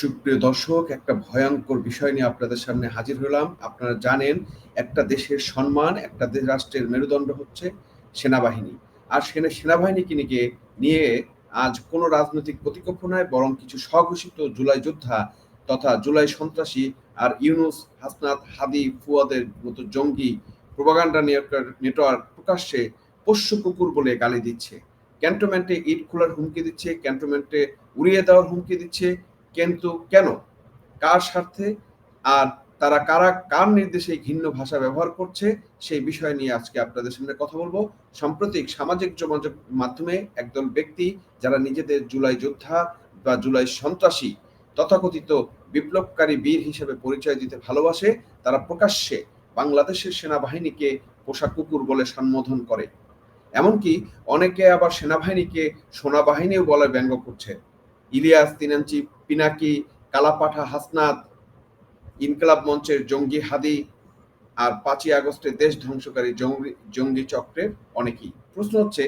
সুপ্রিয় দর্শক, একটা ভয়ঙ্কর বিষয় নিয়ে আপনাদের সামনে হাজির হলাম। আপনারা জানেন, একটা দেশের সম্মান, একটা দেশ রাষ্ট্রের মেরুদণ্ড হচ্ছে সেনাবাহিনী। আর সেনা সেনাবাহিনীকে নিয়ে আজ কোনো রাজনৈতিক প্রতিপক্ষ নয়, বরং কিছু স্বঘোষিত জুলাই যোদ্ধা তথা জুলাই সন্ত্রাসী আর ইউনুস হাসনাত হাদি ফুয়াদের মতো জঙ্গি প্রোপাগান্ডা নেটওয়ার্ক প্রকাশ্যে পোষ্য কুকুর বলে গালি দিচ্ছে। ক্যান্টনমেন্টে ইট খোলার হুমকি দিচ্ছে, ক্যান্টনমেন্টে উড়িয়ে দেওয়ার হুমকি দিচ্ছে কিন্তু কেন? কার স্বার্থে? আর তারা কারা, কার নির্দেশে ঘিন্ন ভাষা ব্যবহার করছে? সেই বিষয় নিয়ে আজকে আপনাদের সামনে কথা বলব। সাম্প্রতিক সামাজিক যোগাযোগ মাধ্যমে একদল ব্যক্তি যারা নিজেদের জুলাই যোদ্ধা বা জুলাই সন্ত্রাসী, তথাকথিত বিপ্লবকারী বীর হিসেবে পরিচয় দিতে ভালোবাসে, তারা প্রকাশ্যে বাংলাদেশের সেনাবাহিনীকে পোষা কুকুর বলে সম্বোধন করে। এমনকি অনেকে আবার সেনাবাহিনীকে সোনাবাহিনীও বলে ব্যঙ্গ করছে। ইলিয়াস তিনাঞ্চি পিনাকি, কালাপাঠা হাসনাত, ইনকলাব মঞ্চের জঙ্গি হাদি আর পাঁচই আগস্টে দেশ ধ্বংসকারী জঙ্গি জঙ্গি চক্রের অনেকেই। প্রশ্ন হচ্ছে,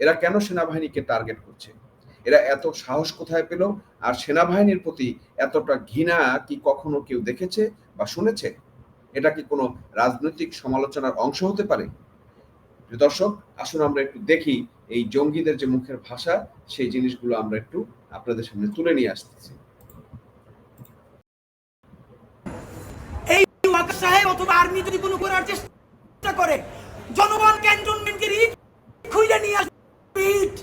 এরা কেন সেনাবাহিনীকে টার্গেট করছে? এরা এত সাহস কোথায় পেল? আর সেনাবাহিনীর প্রতি এতটা ঘৃণা কি কখনো কেউ দেখেছে বা শুনেছে? এটা কি কোনো রাজনৈতিক সমালোচনার অংশ হতে পারে? দর্শক আসুন আমরা একটু দেখি এই জঙ্গিদের যে মুখের ভাষা সেই জিনিসগুলো আমরা একটু আপনাদের সামনে তুলে নিয়ে আসতেছি এই সাহেব অথবা আর্মি যদি কোনো করার চেষ্টা করে জনগণ ক্যান্টনমেন্টকে খুঁজে নিয়ে আসবে ইট।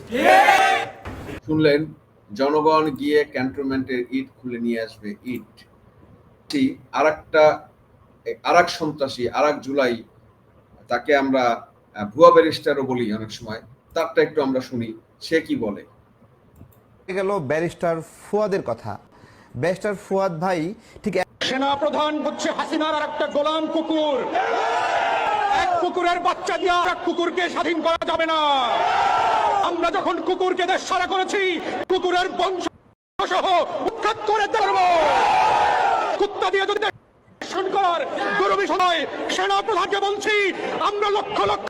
শুনলেন জনগণ গিয়ে ক্যান্টনমেন্টের ইট খুলে নিয়ে আসবে ইট আর একটা আর এক সন্ত্রাসী আর এক জুলাই তাকে আমরা ভুয়া ব্যারিস্টারও বলি অনেক সময় তারটা একটু আমরা শুনি সে কি বলে? গেল ব্যারিস্টার ফুয়াদের কথা। ব্যারিস্টার ফুয়াদ ভাই ঠিক সেনা প্রধান হচ্ছে হাসিনার আর একটা গোলাম কুকুর। এক কুকুরের বাচ্চা দিয়ে আর এক কুকুরকে স্বাধীন করা যাবে না। আমরা যখন কুকুরকে দেশ সারা করেছি কুকুরের বংশ সহ উৎখাত করে দেব। কুত্তা দিয়ে যদি করার গরু বিষয় সেনা প্রধানকে বলছি আমরা লক্ষ লক্ষ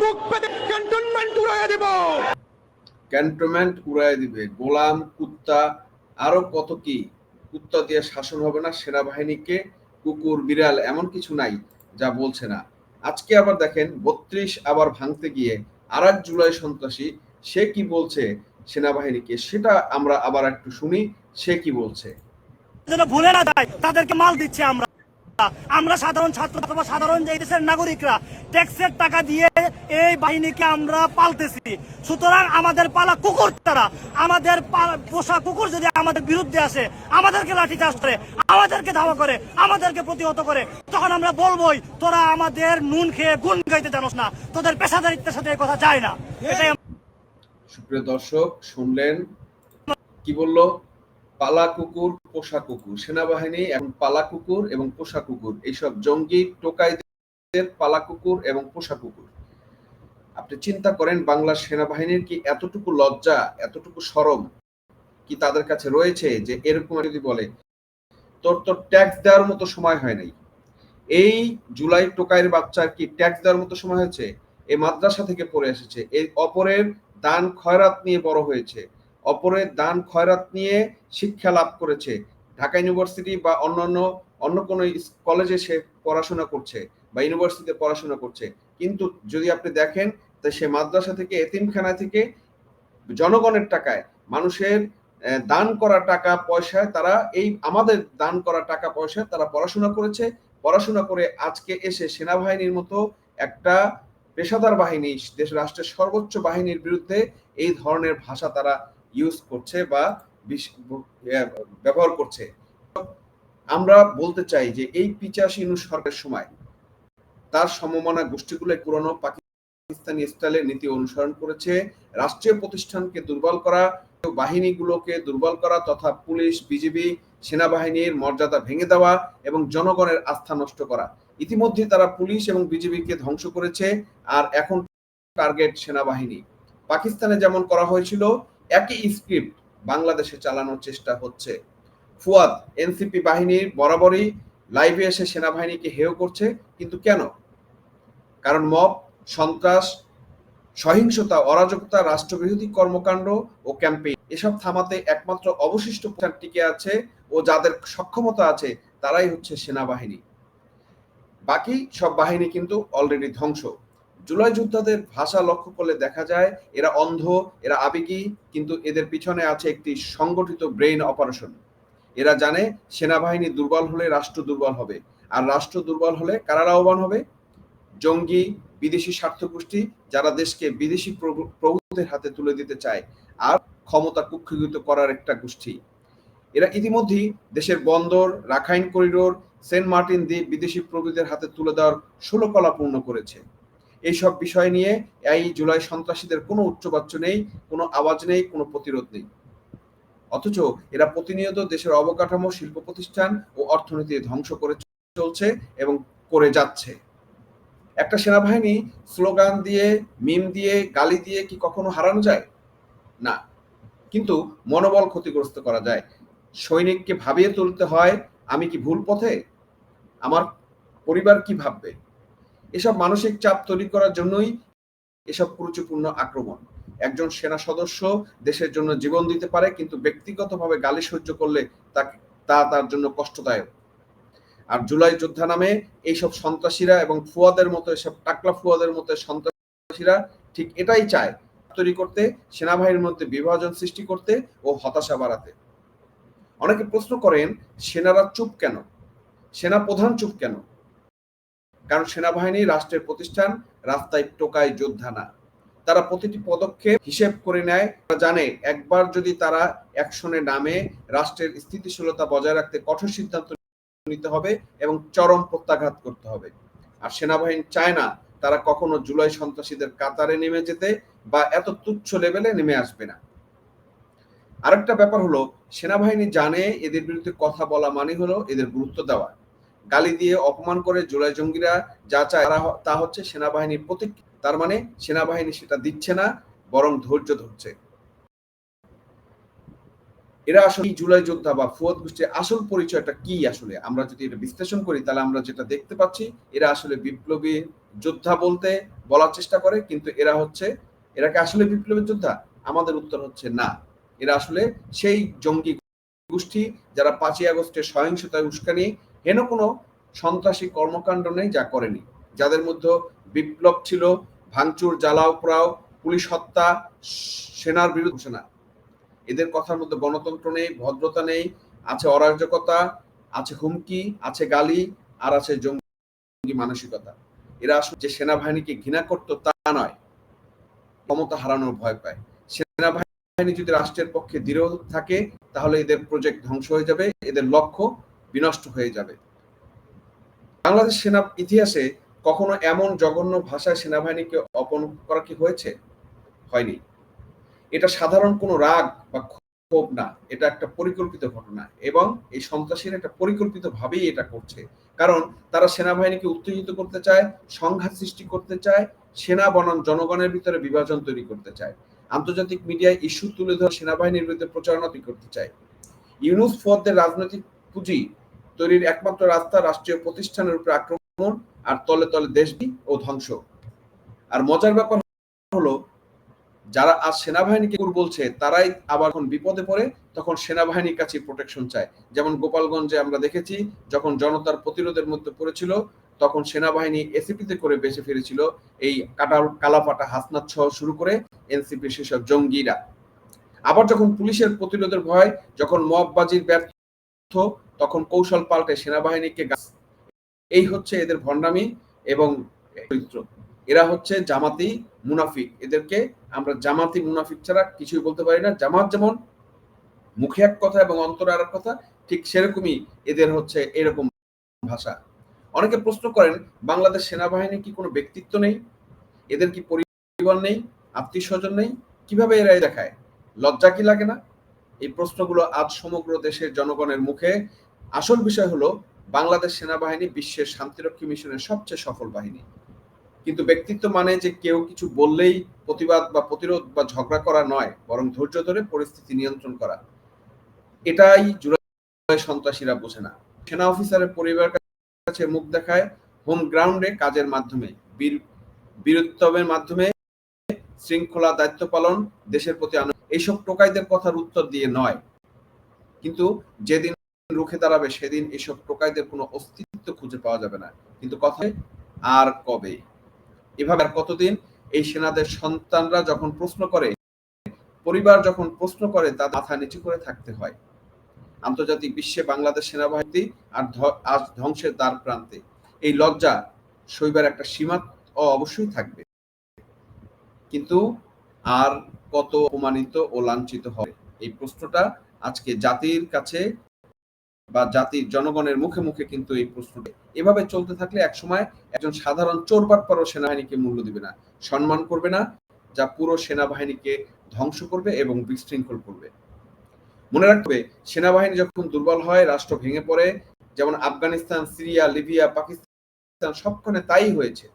বুক পেতে ক্যান্টনমেন্ট উড়াইয়া দেব। ক্যান্টনমেন্ট উড়াই দিবে। গোলাম কুত্তা আরও কত কি? কুত্তা দিয়ে শাসন হবে না সেনাবাহিনীকে কুকুর বিড়াল এমন কিছু নাই যা বলছে না। আজকে আবার দেখেন বত্রিশ আবার ভাঙতে গিয়ে আর এক জুলাই সন্ত্রাসী সে কি বলছে সেনাবাহিনীকে? সেটা আমরা আবার একটু শুনি সে কি বলছে? যেন ভুলে না যায় তাদেরকে মাল দিচ্ছে আমরা। আমরা সাধারণ ছাত্র অথবা সাধারণ যে দেশের নাগরিকরা ট্যাক্সের টাকা দিয়ে এই বাহিনীকে আমরা পালতেছি। সুতরাং আমাদের পালা কুকুর তারা, আমাদের পোষা কুকুর যদি আমাদের বিরুদ্ধে আসে, আমাদেরকে লাঠিচার্জ করে, আমাদেরকে ধাওয়া করে, আমাদেরকে প্রতিহত করে, তখন আমরা বলবোই, তোরা আমাদের নুন খেয়ে গুণ গাইতে জানোস না, তোদের পেশাদারিত্বের সাথে কথা যায় না। এটাই সুপ্রিয় দর্শক, শুনলেন? কি বলল? পালা কুকুর পোষা কুকুর সেনাবাহিনী এবং পালা কুকুর এবং পোষা কুকুর এইসব জঙ্গি টোকাইদের পালা কুকুর এবং পোষা কুকুর আপনি চিন্তা করেন, বাংলার সেনাবাহিনীর কি এতটুকু লজ্জা, এতটুকু সরম কি তাদের কাছে রয়েছে যে এরকম যদি বলে, তোর তো ট্যাক্স দেওয়ার মতো সময় হয় নাই। এই জুলাই টোকাইয়ের বাচ্চার কি ট্যাক্স দেওয়ার মতো সময় হয়েছে? এই মাদ্রাসা থেকে পড়ে এসেছে। এই অপরের দান খয়রাত নিয়ে বড় হয়েছে। অপরের দান, খয়রাত নিয়ে শিক্ষা লাভ করেছে। ঢাকা ইউনিভার্সিটি বা অন্যান্য, অন্য কোনো কলেজে সে পড়াশোনা করছে বা ইউনিভার্সিটিতে পড়াশোনা করছে। কিন্তু যদি আপনি দেখেন, তা সে মাদ্রাসা থেকে এতিমখানা থেকে জনগণের টাকায় মানুষের দান করা টাকা পয়সায় তারা এই আমাদের দান করা টাকা পয়সায় তারা পড়াশোনা করেছে। পড়াশোনা করে আজকে এসে সেনাবাহিনীর মতো একটা পেশাদার বাহিনী, দেশ, রাষ্ট্রের সর্বোচ্চ বাহিনীর বিরুদ্ধে এই ধরনের ভাষা তারা ইউজ করছে বা ব্যবহার করছে। আমরা বলতে চাই যে এই পিচাশি সরকারের সময় তার সমমনা গোষ্ঠীগুলো পুরনো পাকিস্তানি স্টাইলের নীতি অনুসরণ করেছে, রাষ্ট্রীয় প্রতিষ্ঠানকে দুর্বল করা, বাহিনীগুলোকে দুর্বল করা তথা পুলিশ, বিজিবি, সেনাবাহিনীর মর্যাদা ভেঙে দেওয়া এবং জনগণের আস্থা নষ্ট করা। ইতিমধ্যে তারা পুলিশ এবং বিজিবিকে ধ্বংস করেছে, আর এখন টার্গেট সেনাবাহিনী। পাকিস্তানে যেমন করা হয়েছিল একই স্ক্রিপ্ট বাংলাদেশে চালানোর চেষ্টা হচ্ছে। ফুয়াদ, এনসিপি বাহিনীর বরাবরই লাইভে এসে সেনাবাহিনীকে হেয় করছে, কিন্তু কেন? কারণ মব, সন্ত্রাস, সহিংসতা, অরাজকতা, রাষ্ট্রবিরোধী কর্মকাণ্ড ও ক্যাম্পেইন এসব থামাতে একমাত্র অবশিষ্ট প্রধান টিকে আছে ও যাদের সক্ষমতা আছে তারাই হচ্ছে সেনাবাহিনী। বাকি সব বাহিনী কিন্তু অলরেডি ধ্বংস। জুলাই যোদ্ধাদের ভাষা লক্ষ্য করলে দেখা যায় এরা অন্ধ, এরা আবেগী, কিন্তু এদের পিছনে আছে একটি সংগঠিত ব্রেইন অপারেশন। এরা জানে সেনাবাহিনী দুর্বল হলে রাষ্ট্র দুর্বল হবে। আর রাষ্ট্র দুর্বল হলে কারা লাভবান হবে? জঙ্গি, বিদেশি স্বার্থগোষ্ঠী যারা দেশকে বিদেশি প্রভু- প্রভুদের হাতে তুলে দিতে চায় আর ক্ষমতা কুক্ষিগত করার একটা গোষ্ঠী। এরা ইতিমধ্যেই দেশের বন্দর, রাখাইন করিডোর, সেন্ট মার্টিন দ্বীপ বিদেশি প্রভুদের হাতে তুলে দেওয়ার ষোলকলা পূর্ণ করেছে। এইসব বিষয় নিয়ে এই জুলাই সন্ত্রাসীদের কোনো উচ্চবাচ্য নেই, কোনো আওয়াজ নেই, কোনো প্রতিরোধ নেই। অথচ এরা প্রতিনিয়ত দেশের অবকাঠামো, শিল্প প্রতিষ্ঠান ও অর্থনীতি ধ্বংস করে চলছে এবং করে যাচ্ছে। একটা সেনাবাহিনী স্লোগান দিয়ে, মিম দিয়ে, গালি দিয়ে কি কখনো হারানো যায়? না। কিন্তু মনোবল ক্ষতিগ্রস্ত করা যায়। সৈনিককে ভাবিয়ে তুলতে হয়, আমি কি ভুল পথে? আমার পরিবার কি ভাববে? এসব মানসিক চাপ তৈরি করার জন্যই এসব কুরুচিপূর্ণ আক্রমণ। একজন সেনা সদস্য দেশের জন্য জীবন দিতে পারে, কিন্তু ব্যক্তিগতভাবে গালি সহ্য করলে তাকে, তা তার জন্য কষ্টদায়ক। আর জুলাই যোদ্ধা নামে এইসব সন্ত্রাসীরা এবং ফুয়াদের মতো এসব টাকলা ফুয়াদের মতো সন্ত্রাসীরা ঠিক এটাই চায়, তৈরি করতে, সেনাবাহিনীর মধ্যে বিভাজন সৃষ্টি করতে ও হতাশা বাড়াতে। অনেকে প্রশ্ন করেন, সেনারা চুপ কেন? সেনা প্রধান চুপ কেন? কারণ সেনাবাহিনী, রাষ্ট্রের প্রতিষ্ঠান রাস্তায় টোকায় যোদ্ধা না। তারা প্রতিটি পদক্ষেপ হিসেব করে নেয়। তারা জানে একবার যদি তারা অ্যাকশনে নামে, রাষ্ট্রের স্থিতিশীলতা বজায় রাখতে কঠোর সিদ্ধান্ত নিতে হবে এবং চরম প্রত্যাঘাত করতে হবে। আর সেনাবাহিনী চায় না তারা কখনো জুলাই সন্ত্রাসীদের কাতারে নেমে যেতে বা এত তুচ্ছ লেভেলে নেমে আসবে না। আরেকটা ব্যাপার হলো, সেনাবাহিনী জানে এদের বিরুদ্ধে কথা বলা মানে হলো এদের গুরুত্ব দেওয়া। গালি দিয়ে অপমান করে জুলাই জঙ্গিরা যা চায় তা হচ্ছে সেনাবাহিনীর প্রতীক। তার মানে সেনাবাহিনী সেটা দিচ্ছে না, বরং ধৈর্য ধরছে। এরা আসলে জুলাই যোদ্ধা বা ফুয়াদ গোষ্ঠীর আসল পরিচয়টা কি আসলে? আমরা যদি এটা বিশ্লেষণ করি, তাহলে আমরা যেটা দেখতে পাচ্ছি, এরা আসলে বিপ্লবী যোদ্ধা বলতে বলার চেষ্টা করে, কিন্তু এরা হচ্ছে, এরা কি আসলে বিপ্লবী যোদ্ধা? আমাদের উত্তর হচ্ছে না। এরা আসলে সেই জঙ্গি গোষ্ঠী যারা পাঁচই আগস্টের সহিংসতায় উস্কানি হেন কোনো সন্ত্রাসী কর্মকাণ্ড নেই যা করেনি? যাদের মধ্যে বিপ্লব ছিল, ভাঙচুর, জ্বালাও, পোড়াও, পুলিশ হত্যা, সেনার বিরুদ্ধে ঘোষণা। এদের কথার মধ্যে গণতন্ত্র নেই, ভদ্রতা নেই, আছে অরাজকতা, আছে হুমকি, আছে গালি, আর আছে জঙ্গি মানসিকতা। এরা আসলে যে সেনাবাহিনীকে ঘৃণা করতো তা নয়, ক্ষমতা হারানোর ভয় পায়। সেনাবাহিনী যদি রাষ্ট্রের পক্ষে দৃঢ় থাকে, তাহলে এদের প্রজেক্ট ধ্বংস হয়ে যাবে। এদের লক্ষ্য বিনষ্ট হয়ে যাবে। বাংলাদেশ সেনা ইতিহাসে কখনো এমন জঘন্য ভাষায় সেনাবাহিনীকে অপমান করা কি হয়েছে? হয়নি। এটা সাধারণ কোনো রাগ বা ক্ষোভ না, এটা একটা পরিকল্পিত ঘটনা এবং এই সন্ত্রাসীরা একটা পরিকল্পিত ভাবেই এটা করছে। কারণ তারা সেনাবাহিনীকে উত্তেজিত করতে চায়, সংঘাত সৃষ্টি করতে চায়, সেনা বনাম জনগণের ভিতরে বিভাজন তৈরি করতে চায়। আন্তর্জাতিক মিডিয়ায় ইস্যু তুলে ধরে সেনাবাহিনীর বিরুদ্ধে প্রচারণা করতে চায়। ইউনুস ফোয়াদের রাজনৈতিক পুঁজি তৈরির একমাত্র রাস্তা রাষ্ট্রীয় প্রতিষ্ঠানের উপরে আক্রমণ আর তলে তলে দেশবি ও ধ্বংস। আর মজার ব্যাপার হলো, যারা আজ সেনাবাহিনীকে বলছে, তারাই আবার যখন বিপদে পড়ে, তখন সেনাবাহিনীর কাছে প্রোটেকশন চায়। যেমন গোপালগঞ্জে আমরা দেখেছি, যখন জনতার প্রতিরোধের মধ্যে পড়েছিল, তখন সেনাবাহিনী এসিপিতে করে বেঁচে ফিরেছিল। এই কাটাল, কালাপাটা, হাসনাত সহ শুরু করে এনসিপি সেসব জঙ্গিরা। আবার যখন পুলিশের প্রতিরোধের ভয়, যখন মববাজির ব্যর্থ তখন কৌশল পাল্টে সেনাবাহিনীকে এই হচ্ছে এদের ভণ্ডামি এবং চরিত্র। এরা হচ্ছে জামাতি মুনাফিক। এদেরকে আমরা জামাতি মুনাফিক ছাড়া কিছুই বলতে পারি না। জামাত যেমন মুখে এক কথা এবং অন্তরে আর কথা, ঠিক সেরকমই এদের হচ্ছে এরকম ভাষা। অনেকে প্রশ্ন করেন, বাংলাদেশ সেনাবাহিনী কি কোনো ব্যক্তিত্ব নেই? এদের কি পরিবার নেই? আত্মীয় স্বজন নেই? কীভাবে এরা দেখায়? লজ্জা কি লাগে না? এই প্রশ্নগুলো আজ সমগ্র দেশের জনগণের মুখে। আসল বিষয় হলো, বাংলাদেশ সেনাবাহিনী বিশ্বের শান্তিরক্ষী মিশনের সবচেয়ে সফল বাহিনী। কিন্তু ব্যক্তিত্ব মানে যে কেউ কিছু বললেই প্রতিবাদ বা প্রতিরোধ বা ঝগড়া করা নয়, বরং ধৈর্য ধরে পরিস্থিতি নিয়ন্ত্রণ করা। এটাই জুলাই সন্ত্রাসীরা বোঝে না। সেনা অফিসারের পরিবার কাছে মুখ দেখায় হোম গ্রাউন্ডে কাজের মাধ্যমে। বীর বীরত্বের মাধ্যমে শৃঙ্খলা দায়িত্ব পালন দেশের প্রতি আনন্দ এইসব টোকাইদের কথার উত্তর দিয়ে নয়। কিন্তু যেদিন রুখে দাঁড়াবে, সেদিন এসব টোকাইদের কোনো অস্তিত্ব খুঁজে পাওয়া যাবে না। কিন্তু কথা আর কবে? এভাবে আর কতদিন? এই সেনাদের সন্তানরা যখন প্রশ্ন করে, পরিবার যখন প্রশ্ন করে তার মাথা নিচু করে থাকতে হয়। আন্তর্জাতিক বিশ্বে বাংলাদেশ সেনাবাহিনী আর আজ ধ্বংসের দ্বার প্রান্তে। এই লজ্জা শৈবার একটা সীমা অবশ্যই থাকবে। কিন্তু আর কত অপমানিত ও লাঞ্ছিত হবে? এই প্রশ্নটা আজকে জাতির কাছে বা জাতির জনগণের মুখে মুখে কিন্তু এই প্রশ্নটা। এভাবে চলতে থাকলে একসময় একজন সাধারণ চোরবাট পরও সেনাবাহিনীকে মূল্য দিবে না, সম্মান করবে না, যা পুরো সেনাবাহিনীকে ধ্বংস করবে এবং বিশৃঙ্খল করবে। মনে রাখবে সেনাবাহিনী যখন দুর্বল হয়, রাষ্ট্র ভেঙে পড়ে, যেমন আফগানিস্তান, সিরিয়া, লিবিয়া, পাকিস্তান, সবখানে তাই হয়েছে।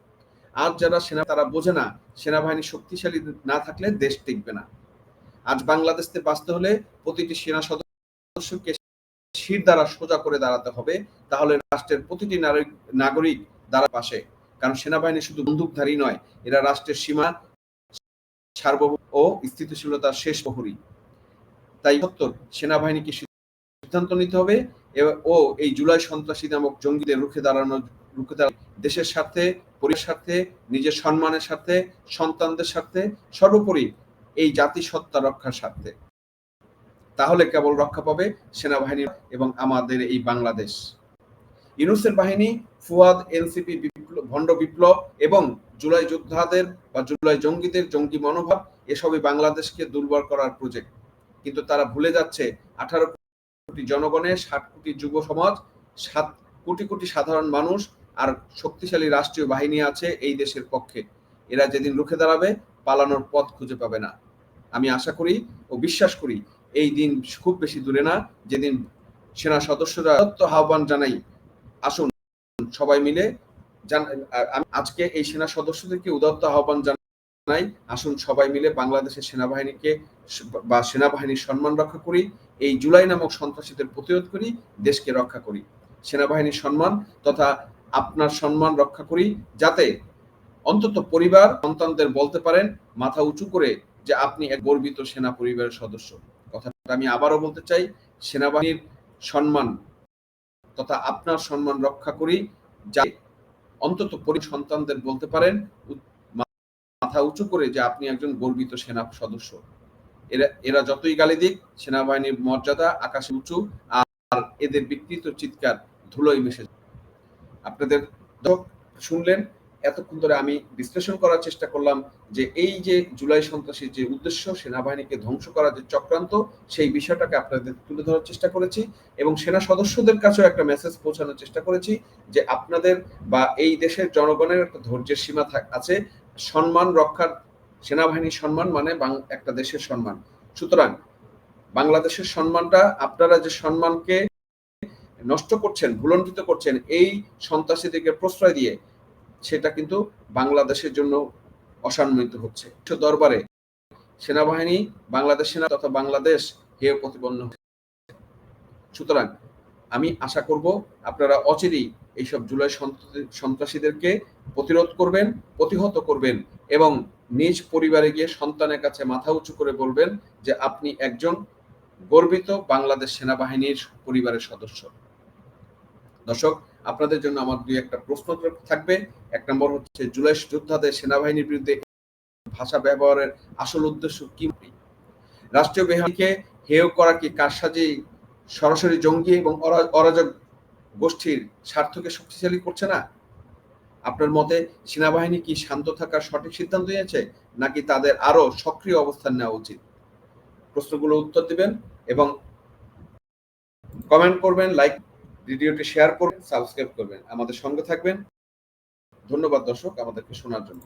আজ যারা সেনা, তারা বোঝে না, সেনাবাহিনী শক্তিশালী না থাকলে দেশ টিকবে না। আজ বাংলাদেশে বাঁচতে হলে প্রতিটি সেনা সদস্যকে শির দ্বারা সোজা করে দাঁড়াতে হবে, তাহলে রাষ্ট্রের প্রতিটি নাগরিক দ্বারা পাশে। কারণ সেনাবাহিনী শুধু বন্দুকধারী নয়, এরা রাষ্ট্রের সীমা, সার্বভৌম ও স্থিতিশীলতার শেষ প্রহরী। তাই সত্তর, সেনাবাহিনীকে সিদ্ধান্ত নিতে হবে ও এই জুলাই সন্ত্রাসী নামক জঙ্গিদের রুখে দাঁড়ানো রুখে দেশের স্বার্থে, পরিবারের স্বার্থে, নিজের সম্মানের স্বার্থে, সন্তানদের স্বার্থে, সর্বোপরি এই জাতি রক্ষার স্বার্থে। তাহলে কেবল রক্ষা পাবে সেনাবাহিনী এবং আমাদের এই বাংলাদেশ। ইউনুসের বাহিনী, ফুয়াদ, এনসিপি ভণ্ড বিপ্লব এবং জুলাই যোদ্ধাদের বা জুলাই জঙ্গিদের জঙ্গি মনোভাব, এসবই বাংলাদেশকে দুর্বল করার প্রজেক্ট কিন্তু তারা ভুলে যাচ্ছে, আঠারো কোটি জনগণের ষাট কোটি যুব সমাজ, সাত কোটি কোটি সাধারণ মানুষ আর শক্তিশালী রাষ্ট্রীয় বাহিনী আছে এই দেশের পক্ষে। এরা যেদিন রুখে দাঁড়াবে, পালানোর পথ খুঁজে পাবে না। আমি আশা করি ও বিশ্বাস করি, এই দিন খুব বেশি দূরে না, যেদিন সেনা সদস্যরা সত্য আহ্বান জানাই, আসুন সবাই মিলে আজকে এই সেনা সদস্যদেরকে উদাত্ত আহ্বান জানাই, আসুন সবাই মিলে বাংলাদেশের সেনাবাহিনীকে বা সেনাবাহিনীর সম্মান রক্ষা করি, এই জুলাই নামক সন্ত্রাসীদের প্রতিরোধ করি, দেশকে রক্ষা করি। সেনাবাহিনীর সম্মান তথা আপনার সম্মান রক্ষা করি, যাতে অন্তত পরিবার, সন্তানদের বলতে পারেন, মাথা উঁচু করে যে আপনি এক গর্বিত সেনা পরিবারের সদস্য কথাটা আমি আবারও বলতে চাই, সেনাবাহিনীর সম্মান তথা আপনার সম্মান রক্ষা করি, যা অন্তত পরি সন্তানদের বলতে পারেন মাথা উঁচু করে যে আপনি একজন গর্বিত সেনা সদস্য এরা এরা যতই গালি দিক, সেনাবাহিনীর মর্যাদা আকাশে উঁচু, আর এদের বিকৃত চিৎকার ধুলোয় মিশে। আপনাদের শুনলেন, এতক্ষণ ধরে আমি বিশ্লেষণ করার চেষ্টা করলাম যে এই যে জুলাই সন্ত্রাসীর যে উদ্দেশ্য, সেনাবাহিনীকে ধ্বংস করার যে চক্রান্ত, সেই বিষয়টাকে আপনাদের তুলে ধরার চেষ্টা করেছি এবং সেনা সদস্যদের কাছেও একটা মেসেজ পৌঁছানোর চেষ্টা করেছি যে আপনাদের বা এই দেশের জনগণের একটা ধৈর্যের সীমা আছে। সম্মান রক্ষার, সেনাবাহিনীর সম্মান মানে একটা দেশের সম্মান। সুতরাং বাংলাদেশের সম্মানটা, আপনারা যে সম্মানকে নষ্ট করছেন, ভুলণ্ঠিত করছেন, এই সন্ত্রাসীদেরকে প্রশ্রয় দিয়ে সেটা কিন্তু বাংলাদেশের জন্য অসম্মানিত হচ্ছে। দরবারে সেনাবাহিনী, বাংলাদেশ সেনা তথা বাংলাদেশ হেয় প্রতিপন্ন সুতরাং আমি আশা করব আপনারা অচিরেই এইসব জুলাই সন্ত্রাসীদেরকে প্রতিরোধ করবেন, প্রতিহত করবেন এবং নিজ পরিবারে গিয়ে সন্তানের কাছে মাথা উঁচু করে বলবেন যে আপনি একজন গর্বিত বাংলাদেশ সেনাবাহিনীর পরিবারের সদস্য। দর্শক, আপনাদের জন্য আমার দুই একটা প্রশ্ন থাকবে। এক নম্বর হচ্ছে, জুলাই যোদ্ধাদের সেনাবাহিনীর বিরুদ্ধে ভাষা ব্যবহারের আসল উদ্দেশ্য কি? রাষ্ট্রীয় বাহিনীকে হেয় করা কি কারসাজি, সরাসরি জঙ্গি এবং অরা- অরাজক গোষ্ঠীর স্বার্থকে শক্তিশালী করছে না? আপনার মতে সেনাবাহিনী কি শান্ত থাকার সঠিক সিদ্ধান্ত নিয়েছে, নাকি তাদের আরও সক্রিয় অবস্থান নেওয়া উচিত? প্রশ্নগুলো উত্তর দিবেন এবং কমেন্ট করবেন লাইক ভিডিওটি শেয়ার করবেন সাবস্ক্রাইব করবেন। আমাদের সঙ্গে থাকবেন। ধন্যবাদ দর্শক আমাদেরকে শোনার জন্য।